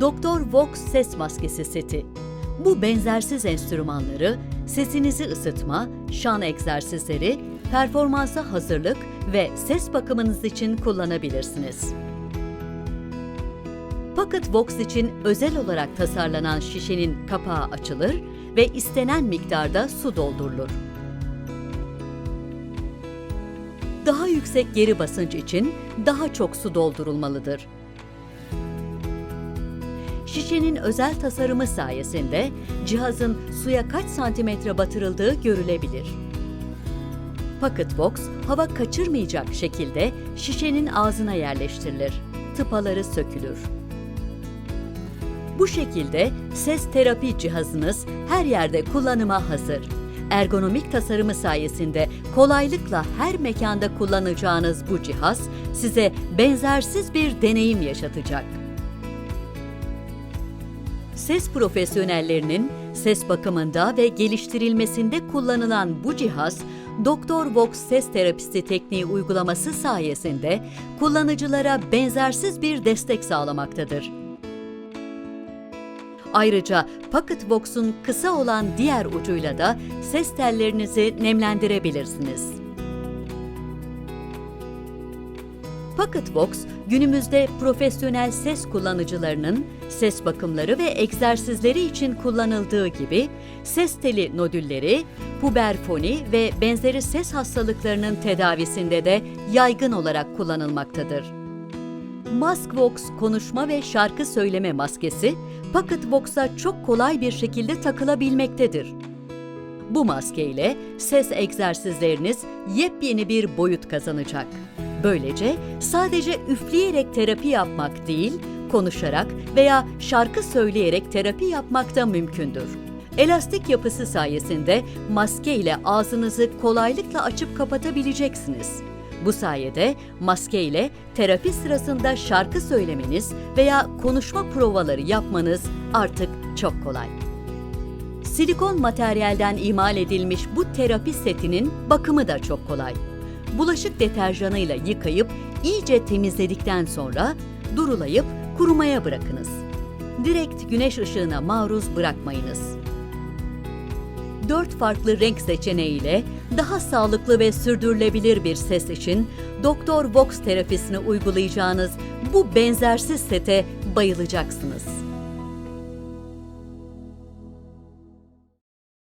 Doktor Vox ses maskesi seti. Bu benzersiz enstrümanları sesinizi ısıtma, şan egzersizleri, performansa hazırlık ve ses bakımınız için kullanabilirsiniz. Pocket Vox için özel olarak tasarlanan şişenin kapağı açılır ve istenen miktarda su doldurulur. Daha yüksek geri basınç için daha çok su doldurulmalıdır. Şişenin özel tasarımı sayesinde cihazın suya kaç santimetre batırıldığı görülebilir. Pocket Box, hava kaçırmayacak şekilde şişenin ağzına yerleştirilir. Tıpaları sökülür. Bu şekilde ses terapi cihazınız her yerde kullanıma hazır. Ergonomik tasarımı sayesinde kolaylıkla her mekanda kullanacağınız bu cihaz size benzersiz bir deneyim yaşatacak. Ses profesyonellerinin ses bakımında ve geliştirilmesinde kullanılan bu cihaz, Doktor Vox ses terapisi tekniği uygulaması sayesinde kullanıcılara benzersiz bir destek sağlamaktadır. Ayrıca Pocket Vox'un kısa olan diğer ucuyla da ses tellerinizi nemlendirebilirsiniz. Pocket Vox, günümüzde profesyonel ses kullanıcılarının ses bakımları ve egzersizleri için kullanıldığı gibi ses teli nodülleri, puberfoni ve benzeri ses hastalıklarının tedavisinde de yaygın olarak kullanılmaktadır. Maskvox konuşma ve şarkı söyleme maskesi, Pocket Vox'a çok kolay bir şekilde takılabilmektedir. Bu maske ile ses egzersizleriniz yepyeni bir boyut kazanacak. Böylece sadece üfleyerek terapi yapmak değil, konuşarak veya şarkı söyleyerek terapi yapmak da mümkündür. Elastik yapısı sayesinde maske ile ağzınızı kolaylıkla açıp kapatabileceksiniz. Bu sayede maske ile terapi sırasında şarkı söylemeniz veya konuşma provaları yapmanız artık çok kolay. Silikon materyalden imal edilmiş bu terapi setinin bakımı da çok kolay. Bulaşık deterjanıyla yıkayıp iyice temizledikten sonra durulayıp kurumaya bırakınız. Direkt güneş ışığına maruz bırakmayınız. 4 farklı renk seçeneğiyle daha sağlıklı ve sürdürülebilir bir ses için Doktor Vox terapisini uygulayacağınız bu benzersiz sete bayılacaksınız.